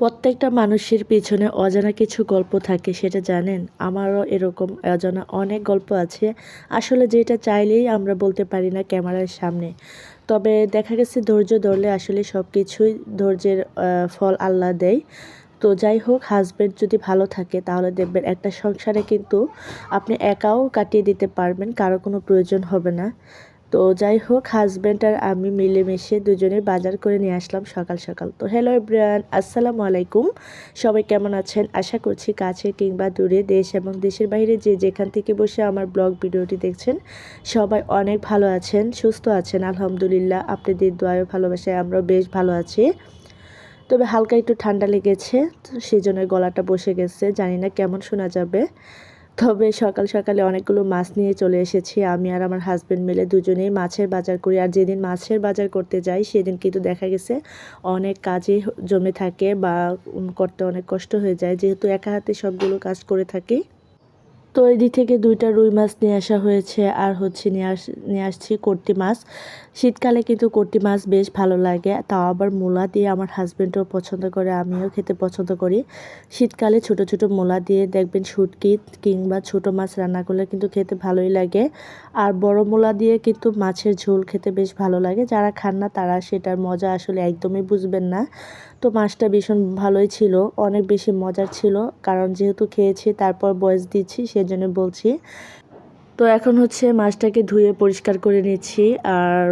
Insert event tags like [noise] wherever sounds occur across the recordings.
প্রত্যেকটা মানুষের পিছনে অজানা কিছু গল্প থাকে, সেটা জানেন? আমারও এরকম অজানা অনেক গল্প আছে। আসলে যেটা চাইলেই আমরা বলতে পারি না ক্যামেরার সামনে। তবে দেখা গেছে ধৈর্য ধরলে আসলে সব কিছুই ধৈর্যের ফল আল্লাহ দেয়। তো যাই হোক হাজব্যান্ড যদি ভালো থাকে, তাহলে দেখবেন একটা সংসারে কিন্তু আপনি একাও কাটিয়ে দিতে পারবেন, কারও কোনো প্রয়োজন হবে না। তো যাই হোক হাজব্যান্ড আর আমি মিলেমিশে দুজনে বাজার করে নিয়ে আসলাম সকাল সকাল। তো হ্যালো এভরিওয়ান আসসালামু আলাইকুম। সবাই কেমন আছেন? আশা করছি কাছে কিংবা দূরে দেশ এবং দেশের বাইরে যে যেখান থেকে বসে আমার ব্লগ ভিডিওটি দেখছেন, সবাই অনেক ভালো আছেন, সুস্থ আছেন, আলহামদুলিল্লাহ। আপনাদের দোয়ায় ভালোবাসায় আমরাও বেশ ভালো আছি। তবে হালকা একটু ঠান্ডা লেগেছে সেই জন্য গলাটা বসে গেছে, জানি না কেমন শোনা যাবে। তবে সকাল সকালে অনেকগুলো মাছ নিয়ে চলে এসেছি। আমি আর আমার হাজব্যান্ড মিলে দুজনেই মাছের বাজার করি। আর যেদিন মাছের বাজার করতে যাই, সেদিন কিন্তু দেখা গেছে অনেক কাজে জমে থাকে বা করতে অনেক কষ্ট হয়ে যায়। যেহেতু একা হাতে সবগুলো কাজ করে থাকি। তো এদিক থেকে দুইটা রুই মাছ নিয়ে আসা হয়েছে, আর হচ্ছে নিয়ে আস, নিয়ে আসছি কর্তি মাছ। শীতকালে কিন্তু কর্তি মাছ বেশ ভালো লাগে, তাও আবার মূলা দিয়ে আমার হাজব্যান্ডও পছন্দ করে, আমিও খেতে পছন্দ করি। শীতকালে ছোট ছোট মূলা দিয়ে দেখবেন শুটকি কিংবা ছোট মাছ রান্না করলে কিন্তু খেতে ভালোই লাগে। আর বড় মূলা দিয়ে কিন্তু মাছের ঝোল খেতে বেশ ভালো লাগে, যারা খান না তারা সেটার মজা আসলে একদমই বুঝবেন না। তো মাছটা ভীষণ ভালোই ছিল, অনেক বেশি মজার ছিল। কারণ যেহেতু খেয়েছি, তারপর বয়স দিচ্ছি, সেজন্য বলছি। তো এখন হচ্ছে মাছটাকে ধুয়ে পরিষ্কার করে নিচ্ছি। আর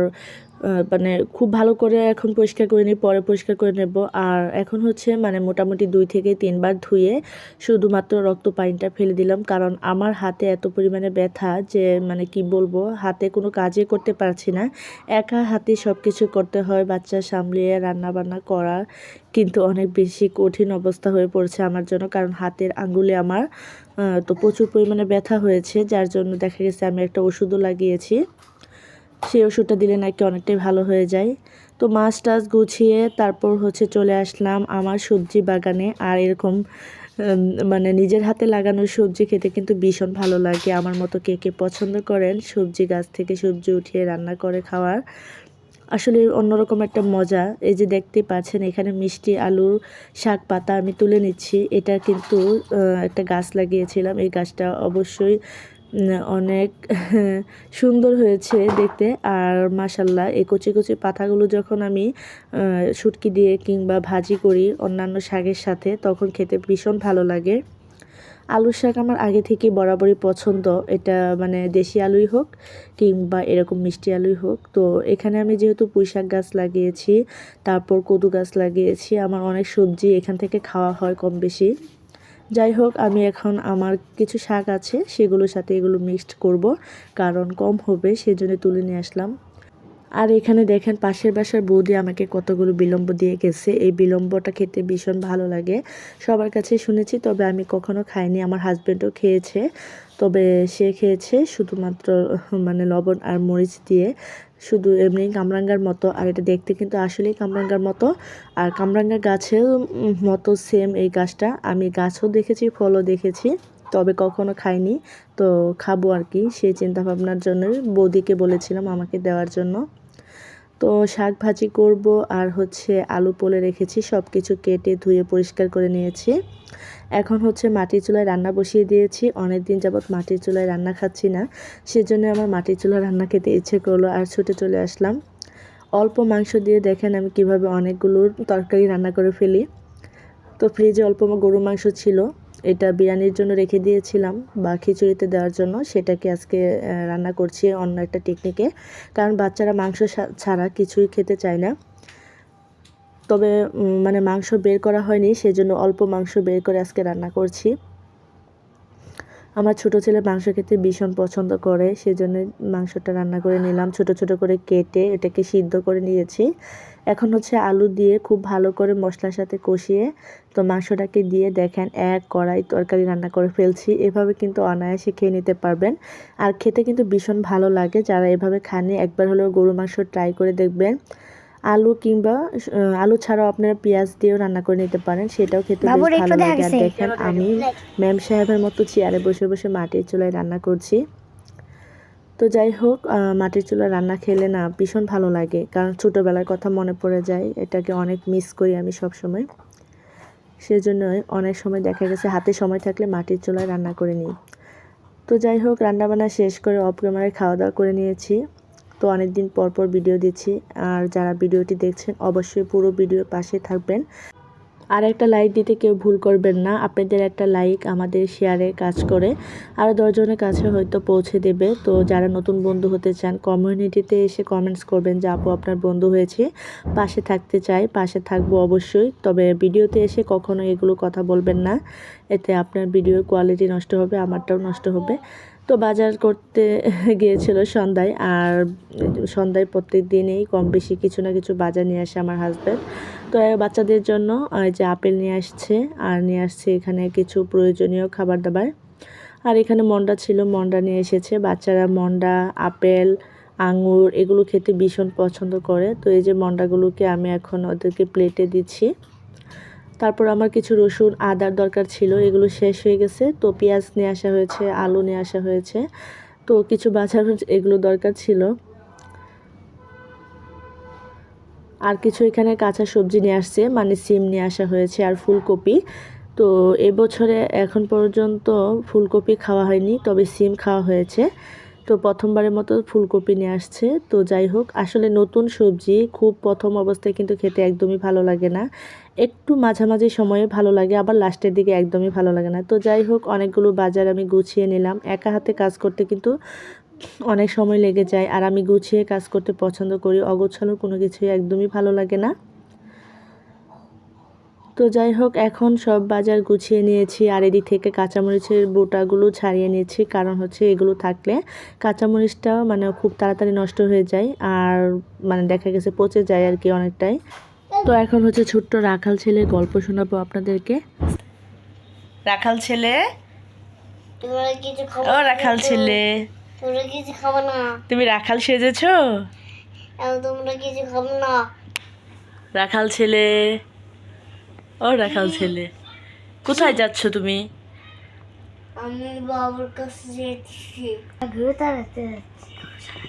মানে খুব ভালো করে এখন পরিষ্কার করে নিই, পরে পরিষ্কার করে নেব। আর এখন হচ্ছে মানে মোটামুটি দুই থেকে তিনবার ধুয়ে শুধুমাত্র রক্ত পানিটা ফেলে দিলাম। কারণ আমার হাতে এত পরিমাণে ব্যথা যে মানে কি বলব, হাতে কোনো কাজই করতে পারছি না। একা হাতে সব কিছু করতে হয়, বাচ্চা সামলিয়ে রান্না বান্না করা কিন্তু অনেক বেশি কঠিন অবস্থা হয়ে পড়ছে আমার জন্য। কারণ হাতের আঙ্গুলে আমার তো প্রচুর পরিমাণে ব্যথা হয়েছে, যার জন্য দেখা গেছে আমি একটা ওষুধও লাগিয়েছি। সেই ওষুধটা দিলে নাকি অনেকটাই ভালো হয়ে যায়। তো মাছ টাছ গুছিয়ে তারপর হচ্ছে চলে আসলাম আমার সবজি বাগানে। আর এরকম মানে নিজের হাতে লাগানো সবজি খেতে কিন্তু ভীষণ ভালো লাগে। আমার মতো কে কে পছন্দ করেন সবজি গাছ থেকে সবজি উঠিয়ে রান্না করে খাওয়ার। আসলে অন্যরকম একটা মজা। এই যে দেখতে পাচ্ছেন, এখানে মিষ্টি আলুর শাক পাতা আমি তুলে নিচ্ছি। এটা কিন্তু একটা গাছ লাগিয়েছিলাম। এই গাছটা অবশ্যই অনেক [laughs] সুন্দর হয়েছে দেখতে। আর মাসাল্লাহ এই কচি কচি পাতাগুলো যখন আমি শুটকি দিয়ে কিংবা ভাজি করি অন্যান্য শাকের সাথে, তখন খেতে ভীষণ ভালো লাগে। আলুর শাক আমার আগে থেকে বরাবরই পছন্দ। এটা মানে দেশি আলুই হোক কিংবা এরকম মিষ্টি আলুই হোক। তো এখানে আমি যেহেতু পুঁই শাক গাছ লাগিয়েছি, তারপর কদু গাছ লাগিয়েছি, আমার অনেক সবজি এখান থেকে খাওয়া হয় কম বেশি। যাই হোক, আমি এখন আমার কিছু শাক আছে, সেগুলোর সাথে এগুলো মিক্সড করব, কারণ কম হবে, সেজন্য তুলে নিয়ে আসলাম। আর এখানে দেখেন, পাশের বাসার বৌদি আমাকে কতগুলো বিলম্ব দিয়ে গেছে। এই বিলম্বটা খেতে ভীষণ ভালো লাগে। সবার কাছে শুনেছি, তবে আমি কখনো খাইনি। আমার হাজব্যান্ডও খেয়েছে। তবে সে খেয়েছে শুধুমাত্র মানে লবণ আর মরিচ দিয়ে। শুধু এমনি কামরাঙ্গার মতো, আর এটা দেখতে কিন্তু আসলেই কামরাঙ্গার মতো। আর কামরাঙ্গা গাছের মতো সেম এই গাছটা। আমি গাছও দেখেছি, ফলও দেখেছি, তবে কখনো খাইনি। তো খাব আর কি, সেই চিন্তাভাবনার জন্য বৌদিকে বলেছিলাম আমাকে দেওয়ার জন্য। তো শাক ভাজি করব আর হচ্ছে আলু পোলে রেখেছি সব কিছু কেটে ধুয়ে পরিষ্কার করে নিয়েছি। এখন হচ্ছে মাটির চুলায় রান্না বসিয়ে দিয়েছি অনেক দিন যাবৎ মাটির চুলায় রান্না খাচ্ছি না, সেজন্য আমার মাটির চুলায় রান্না খেতে ইচ্ছে করল আর ছুটে চলে আসলাম। অল্প মাংস দিয়ে দেখেন আমি কীভাবে অনেকগুলো তরকারি রান্না করে ফেলি। তো ফ্রিজে অল্প গরু মাংস ছিল এটা বিরিয়ানির জন্য রেখে দিয়েছিলাম বা খিচুড়িতে দেওয়ার জন্য। সেটাকে আজকে রান্না করছি অন্য একটা টেকনিকে কারণ বাচ্চারা মাংস ছাড়া কিছুই খেতে চায় না। তবে মানে মাংস বের করা হয়নি, সেজন্য অল্প মাংস বের করে আজকে রান্না করছি। আমার ছোট ছেলে মাংস খেতে ভীষণ পছন্দ করে, সেজন্য মাংসটা রান্না করে নিলাম। ছোট ছোট করে কেটে এটাকে সিদ্ধ করে নিয়েছি। এখন হচ্ছে আলু দিয়ে খুব ভালো করে মশলার সাথে কষিয়ে তো মাংসটাকে দিয়ে দেখেন এক কড়াই তরকারি রান্না করে ফেলছি। এভাবে কিন্তু অনায়াসে খেয়ে নিতে পারবেন। আর খেতে কিন্তু ভীষণ ভালো লাগে। যারা এভাবে খানে একবার হলেও গরু মাংস ট্রাই করে দেখবেন। আলু কিংবা আলু ছাড়াও আপনারা পেঁয়াজ দিয়েও রান্না করে নিতে পারেন। সেটাও খেতে বেশ ভালো লাগে। আর দেখেন আমি ম্যাম সাহেবের মতো চেয়ারে বসে বসে মাটির চুলায় রান্না করছি। তো যাই হোক মাটির চুলায় রান্না খেলে না ভীষণ ভালো লাগে। কারণ ছোটোবেলার কথা মনে পড়ে যায় এটাকে অনেক মিস করি আমি সব সময় সেজন্যই অনেক সময় দেখা গেছে হাতে সময় থাকলে মাটির চুলায় রান্না করে নিই। তো যাই হোক রান্নাবান্না শেষ করে অফ ক্যামেরায় খাওয়া দাওয়া করে নিয়েছি। তো অনেক দিন পর পর ভিডিও দিচ্ছি। আর যারা ভিডিওটি দেখছেন, অবশ্যই পুরো ভিডিওর পাশে থাকবেন। আর একটা লাইক দিতে কেউ ভুল করবেন না। আপনাদের একটা লাইক আমাদের শেয়ারে কাজ করে। আরও দশজনের কাছে হয়তো পৌঁছে দেবে। তো যারা নতুন বন্ধু হতে চান কমিউনিটিতে এসে কমেন্টস করবেন যে, আপু, আপনার বন্ধু হয়েছে। পাশে থাকতে চাই, পাশে থাকব অবশ্যই। তবে ভিডিওতে এসে কখনো এগুলো কথা বলবেন না। এতে আপনার ভিডিওর কোয়ালিটি নষ্ট হবে, আমারটাও নষ্ট হবে। তো বাজার করতে [laughs] গিয়েছিল সন্ধ্যায় আর সন্ধ্যায় প্রত্যেক দিনেই কম বেশি কিছু না কিছু বাজার নিয়ে আসে আমার হাজব্যান্ড তো বাচ্চাদের জন্য এই যে আপেল নিয়ে আসছে আর নিয়ে আসছে এখানে কিছু প্রয়োজনীয় খাবার দাবার আর এখানে মন্ডা ছিল, মন্ডা নিয়ে এসেছে। বাচ্চারা মন্ডা, আপেল, আঙুর এগুলো খেতে ভীষণ পছন্দ করে। তো এই যে মন্ডাগুলোকে আমি এখন ওদেরকে প্লেটে দিচ্ছি। তারপর আমার কিছু রসুন, আদার দরকার ছিল, এগুলো শেষ হয়ে গেছে। তো পেঁয়াজ নিয়ে আসা হয়েছে, আলু নিয়ে আসা হয়েছে। তো কিছু বাজার এগুলো দরকার ছিল। আর কিছু এখানে কাঁচা সবজি নিয়ে আসছে মানে সিম নিয়ে আসা হয়েছে আর ফুলকপি। তো এবছরে এখন পর্যন্ত ফুলকপি খাওয়া হয়নি, তবে সিম খাওয়া হয়েছে। তো প্রথমবারের মতো ফুলকপি নিয়ে আসছে। তো যাই হোক, আসলে নতুন সবজি, খুব প্রথম অবস্থায় কিন্তু খেতে একদমই ভালো লাগে না। একটু মাঝামাঝি সময়ে ভালো লাগে, আবার লাস্টের দিকে একদমই ভালো লাগে না। তো যাই হোক, অনেকগুলো বাজার আমি গুছিয়ে নিলাম। একা হাতে কাজ করতে কিন্তু অনেক সময় লেগে যায়, আর আমি গুছিয়ে কাজ করতে পছন্দ করি। অগোছালো কোনো কিছুই একদমই ভালো লাগে না। তো যাই হোক এখন সব বাজার গুছিয়ে নিয়েছি। আর এদিক থেকে কাঁচামরিচের বোটাগুলো ছাড়িয়ে নিয়েছি। কারণ হচ্ছে এগুলো থাকলে কাঁচামরিচটা মানে খুব তাড়াতাড়ি নষ্ট হয়ে যায় আর মানে দেখা গেছে পচে যায় আর কি অনেকটাই। তো এখন হচ্ছে ছোট্ট রাখাল ছেলের গল্প শোনাবো আপনাদেরকে। রাখাল ছেলে? তোমরা কিছু খাব ও রাখাল ছেলে। তোমরা কিছু খাব না। তুমি রাখাল সেজেছো? তোমরা কিছু খাব না। রাখাল ছেলে। ও রাখাল ছেলে। কোথায় যাচ্ছ তুমি? আমি বাবার কাছে যাচ্ছি ঘুরে তাড়াতে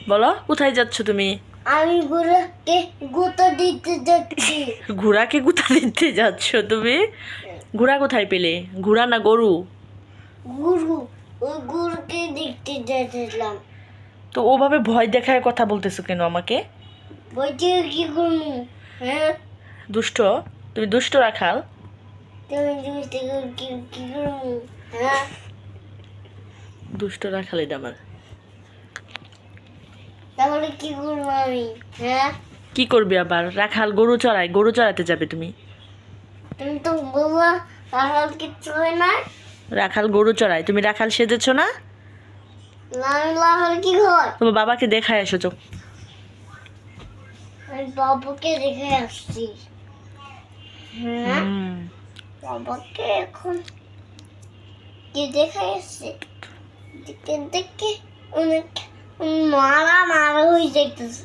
বলো কোথায় যাচ্ছ তুমি? আমি ঘুরেকে গুঁতো দিতে যাচ্ছি। ঘোড়াকে গুতা দিতে যাচ্ছ তুমি? ঘোড়া কোথায় পেলে? ঘোড়া না গরু? গুরু ওই গুরুকে দেখতে যাচ্ছিলাম। তো ওভাবে ভয় দেখায় কথা বলতেছো কেন আমাকে? বলছি কি করব? হ্যাঁ? দুষ্ট? তুমি দুষ্ট রাখাল। হ্যাঁ? দুষ্ট রাখাল এটা আমার। তাহলে কি করব আমি? হ্যাঁ? কি করবে আবার? রাখাল গরু চড়ায় গরু চড়াতে যাবে তুমি। তুমি তো বাবা তাহলে কিচ্ছু হয় না? রাখাল গরু চড়ায়। তুমি রাখাল সেজেছো না? লাল লাল কি হয় তোমার বাবাকে দেখায় এসো চোখ আমি বাবাকে রেখে আসছি। হ্যাঁ। বাবাকে এখন কি দেখে আসছে দেখে দেখে অনেক মারা মারা হয়ে যাইতেছে।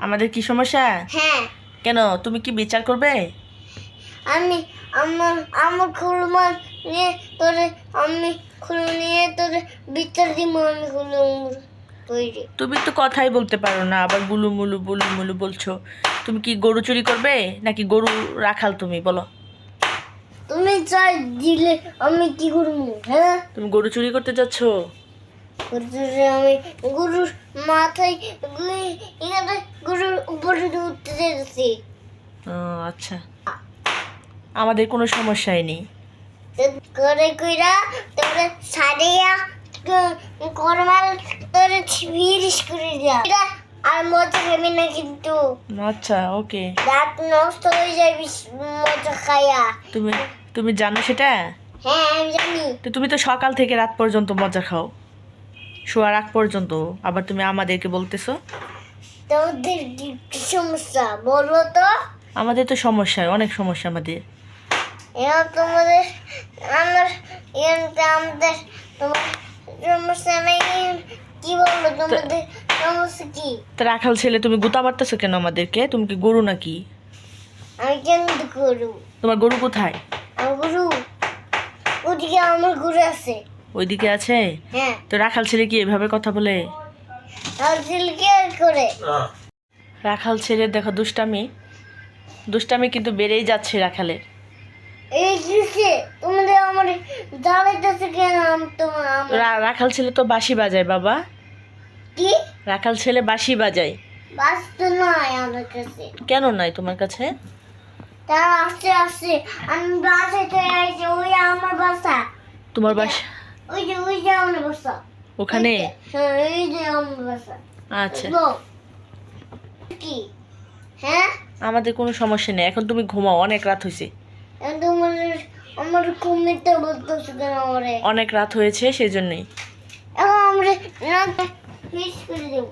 আমাদের কি সমস্যা? হ্যাঁ। কেন? তুমি কি বিচার করবে? আমি আমার আমার খুলমা নিয়ে তোরে আমি খুলে নিয়ে তোরে বিচার দিব আমি খুলে তুমি তো কথাই বলতে পারো না আবার বুলু মুলু বুলু মুলু বলছো। তুমি কি গরু চুরি করবে নাকি গরু রাখাল তুমি বলো। তুমি চাই দিলে আমি কি করব হ্যাঁ? তুমি গরু চুরি করতে যাচ্ছ? আমি গরুর মাথায় গরুর উপরে উঠতে যাচ্ছি আচ্ছা। আমাদের কোনো সমস্যাই নেই। করে কইরা তোরে সারিয়া করমাল তোরে ফিরিস করে দিয়া এটা আর মজা খাবি না কিন্তু। আচ্ছা ওকে। দাঁত নষ্ট হয়ে যাবি মজা খাইয়া তুমি তুমি জানো সেটা? হ্যাঁ আমি জানি। তো তুমি তো সকাল থেকে রাত পর্যন্ত মজা খাও। শোয়ার আগ পর্যন্ত। আবার তুমি আমাদেরকে বলতেছো? তোদের কি সমস্যা? বলো তো। আমাদের তো সমস্যা অনেক সমস্যা আমাদের। এবার তোমাদের আমার আমাদের তোমার সমস্যা নেই কি বলব তোমাদের কি তা রাখাল ছেলে তুমি গুতা মারতেছো কেন আমাদেরকে? তুমি কি গরু নাকি? আমি কেন করু তোমার গরু কোথায়? আমার গুরু। ওদিকে আমার গুরু আছে। ওইদিকে আছে? হ্যাঁ। তো রাখাল ছেলে কি এভাবে কথা বলে? করে? রাখাল ছেলে দেখো দুষ্টামি। দুষ্টামি কিন্তু বেড়েই যাচ্ছে রাখালের। রাখাল ছেলে তো বাঁশি বাজায় বাবা। কি? রাখাল ছেলে বাঁশি বাজায়। বাস তো নয় আমার কাছে। কেন নাই তোমার কাছে? তার আসছে আসছে আমি বাসায় চলে আসছি ওই আমার বাসা। তোমার বাসা? ওই যে ওই যে আমার বাসা। ওখানে? হ্যাঁ ওই যে আমার বাসা। আচ্ছা। কি? হ্যাঁ? আমাদের কোনো সমস্যা নেই এখন তুমি ঘুমাও অনেক রাত হয়েছে আমার কুমিরটা বলতেছে কেন আমারে অনেক রাত হয়েছে সেজন্যই। এখন আমরা রাত মিস করে দেবো।